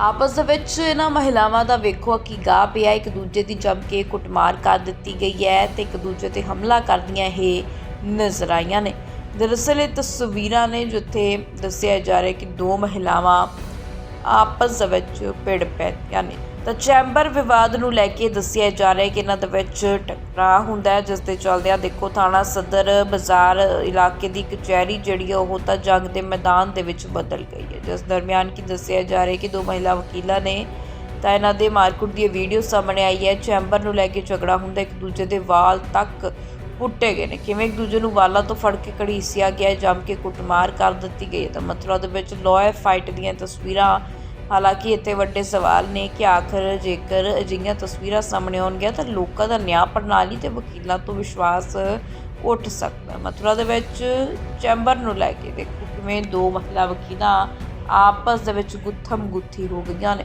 ਆਪਸ ਦੇ ਵਿੱਚ ਇਹਨਾਂ ਮਹਿਲਾਵਾਂ ਦਾ ਵੇਖੋ ਕੀ ਗਾ ਪਿਆ। ਇੱਕ ਦੂਜੇ ਦੀ ਜੰਮ ਕੇ ਕੁੱਟਮਾਰ ਕਰ ਦਿੱਤੀ ਗਈ ਹੈ ਤੇ ਇੱਕ ਦੂਜੇ ਤੇ ਹਮਲਾ ਕਰਦੀਆਂ ਇਹ ਨਜ਼ਰ ਆਈਆਂ ਨੇ। ਦਰਅਸਲ ਇਹ ਤਸਵੀਰਾਂ ਨੇ ਜਿੱਥੇ ਦੱਸਿਆ ਜਾ ਰਿਹਾ ਕਿ ਦੋ ਮਹਿਲਾਵਾਂ ਆਪਸ ਦੇ ਵਿੱਚ ਭਿੜ ਪੈਂਦੀਆਂ ਨੇ ਤਾਂ ਚੈਂਬਰ ਵਿਵਾਦ ਨੂੰ ਲੈ ਕੇ ਦੱਸਿਆ ਜਾ ਰਿਹਾ ਕਿ ਇਹਨਾਂ ਦੇ ਵਿੱਚ ਟਕਰਾਅ ਹੁੰਦਾ ਹੈ, ਜਿਸ ਦੇ ਚੱਲਦਿਆਂ ਦੇਖੋ ਥਾਣਾ ਸਦਰ ਬਾਜ਼ਾਰ ਇਲਾਕੇ ਦੀ ਕਚਹਿਰੀ ਜਿਹੜੀ ਹੈ ਉਹ ਤਾਂ ਜੰਗ ਦੇ ਮੈਦਾਨ ਦੇ ਵਿੱਚ ਬਦਲ ਗਈ ਹੈ। ਜਿਸ ਦਰਮਿਆਨ ਕੀ ਦੱਸਿਆ ਜਾ ਰਿਹਾ ਕਿ ਦੋ ਮਹਿਲਾ ਵਕੀਲਾਂ ਨੇ ਤਾਂ ਇਹਨਾਂ ਦੇ ਮਾਰਕੁੱਟ ਦੀ ਵੀਡੀਓ ਸਾਹਮਣੇ ਆਈ ਹੈ। ਚੈਂਬਰ ਨੂੰ ਲੈ ਕੇ ਝਗੜਾ ਹੁੰਦਾ, ਇੱਕ ਦੂਜੇ ਦੇ ਵਾਲ ਤੱਕ ਪੁੱਟੇ ਗਏ ਨੇ। ਕਿਵੇਂ ਇੱਕ ਦੂਜੇ ਨੂੰ ਵਾਲਾਂ ਤੋਂ ਫੜ ਕੇ ਘੜੀਸਿਆ ਗਿਆ, ਜੰਮ ਕੇ ਕੁੱਟਮਾਰ ਕਰ ਦਿੱਤੀ ਗਈ ਹੈ ਤਾਂ ਮਥੁਰਾ ਦੇ ਵਿੱਚ ਲੋਏ ਫਾਈਟ ਦੀਆਂ ਤਸਵੀਰਾਂ। ਹਾਲਾਂਕਿ ਇੱਥੇ ਵੱਡੇ ਸਵਾਲ ਨੇ ਕਿ ਆਖਰ ਜੇਕਰ ਅਜਿਹੀਆਂ ਤਸਵੀਰਾਂ ਸਾਹਮਣੇ ਆਉਣਗੀਆਂ ਤਾਂ ਲੋਕਾਂ ਦਾ ਨਿਆਂ ਪ੍ਰਣਾਲੀ ਤੇ ਵਕੀਲਾਂ ਤੋਂ ਵਿਸ਼ਵਾਸ ਉੱਠ ਸਕਦਾ ਮਥੁਰਾ ਦੇ ਵਿੱਚ ਚੈਂਬਰ ਨੂੰ ਲੈ ਕੇ ਦੇਖੋ ਕਿਵੇਂ ਦੋ ਮਹਿਲਾ ਵਕੀਲਾਂ ਆਪਸ ਦੇ ਵਿੱਚ ਗੁੱਥਮ ਗੁੱਥੀ ਹੋ ਗਈਆਂ ਨੇ।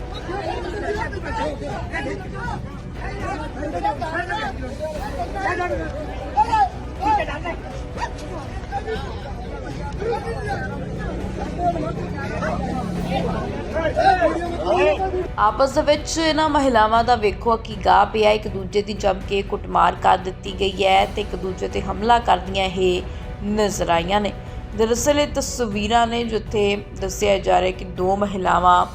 ਆਪਸ ਦੇ ਵਿੱਚ ਇਹਨਾਂ ਮਹਿਲਾਵਾਂ ਦਾ ਵੇਖੋ ਕੀ ਗਾ ਪਿਆ। ਇੱਕ ਦੂਜੇ ਦੀ ਜੰਮ ਕੇ ਕੁੱਟਮਾਰ ਕਰ ਦਿੱਤੀ ਗਈ ਹੈ ਤੇ ਇੱਕ ਦੂਜੇ ਤੇ ਹਮਲਾ ਕਰਦੀਆਂ ਇਹ ਨਜ਼ਰ ਆਈਆਂ ਨੇ। ਦਰਅਸਲ ਇਹ ਤਸਵੀਰਾਂ ਨੇ ਜਿੱਥੇ ਦੱਸਿਆ ਜਾ ਰਿਹਾ ਕਿ ਦੋ ਮਹਿਲਾਵਾਂ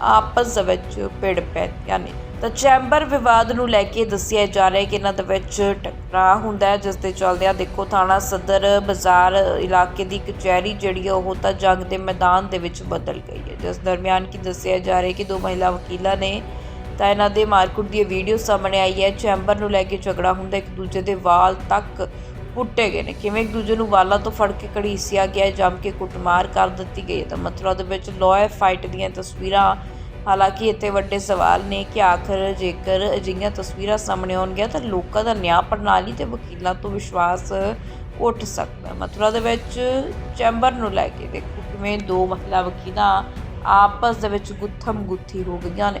ਆਪਸ ਵਿੱਚ ਭਿੜ ਪੈਂਦੀਆਂ ਨੇ ਤਾਂ ਚੈਂਬਰ ਵਿਵਾਦ ਨੂੰ ਲੈ ਕੇ ਦੱਸਿਆ ਜਾ ਰਿਹਾ ਹੈ ਕਿ ਇਹਨਾਂ ਦੇ ਵਿੱਚ ਟਕਰਾਅ ਹੁੰਦਾ ਹੈ, ਜਿਸ ਦੇ ਚੱਲਦਿਆਂ ਦੇਖੋ ਥਾਣਾ ਸਦਰ ਬਾਜ਼ਾਰ ਇਲਾਕੇ ਦੀ ਕਚਹਿਰੀ ਜਿਹੜੀ ਹੈ ਉਹ ਤਾਂ ਜੰਗ ਦੇ ਮੈਦਾਨ ਦੇ ਵਿੱਚ ਬਦਲ ਗਈ ਹੈ। ਜਿਸ ਦਰਮਿਆਨ ਕੀ ਦੱਸਿਆ ਜਾ ਰਿਹਾ ਕਿ ਦੋ ਮਹਿਲਾ ਵਕੀਲਾਂ ਨੇ ਤਾਂ ਇਹਨਾਂ ਦੇ ਮਾਰਕੁੱਟ ਦੀ ਵੀਡੀਓ ਸਾਹਮਣੇ ਆਈ ਹੈ। ਚੈਂਬਰ ਨੂੰ ਲੈ ਕੇ ਝਗੜਾ ਹੁੰਦਾ, ਇੱਕ ਦੂਜੇ ਦੇ ਵਾਲ ਤੱਕ ਕੁੱਟੇ ਗਏ ਨੇ। ਕਿਵੇਂ ਇੱਕ ਦੂਜੇ ਨੂੰ ਵਾਲਾਂ ਤੋਂ ਫੜ ਕੇ ਘੜੀਸਿਆ ਗਿਆ, ਜੰਮ ਕੇ ਕੁੱਟਮਾਰ ਕਰ ਦਿੱਤੀ ਗਈ ਤਾਂ ਮਥੁਰਾ ਦੇ ਵਿੱਚ ਲੋਏ ਫਾਈਟ ਦੀਆਂ ਤਸਵੀਰਾਂ, ਹਾਲਾਂਕਿ ਇੱਥੇ ਵੱਡੇ ਸਵਾਲ ਨੇ ਕਿ ਆਖਰ ਜੇਕਰ ਅਜਿਹੀਆਂ ਤਸਵੀਰਾਂ ਸਾਹਮਣੇ ਆਉਣਗੀਆਂ, ਤਾਂ ਲੋਕਾਂ ਦਾ ਨਿਆਂ ਪ੍ਰਣਾਲੀ ਤੇ ਵਕੀਲਾਂ ਤੋਂ ਵਿਸ਼ਵਾਸ ਉੱਠ ਸਕਦਾ ਮਥੁਰਾ ਦੇ ਵਿੱਚ ਚੈਂਬਰ ਨੂੰ ਲੈ ਕੇ ਦੇਖੋ ਕਿਵੇਂ ਦੋ ਮਹਿਲਾ ਵਕੀਲਾਂ ਆਪਸ ਦੇ ਵਿੱਚ ਗੁੱਥਮ ਗੁੱਥੀ ਹੋ ਗਈਆਂ ਨੇ।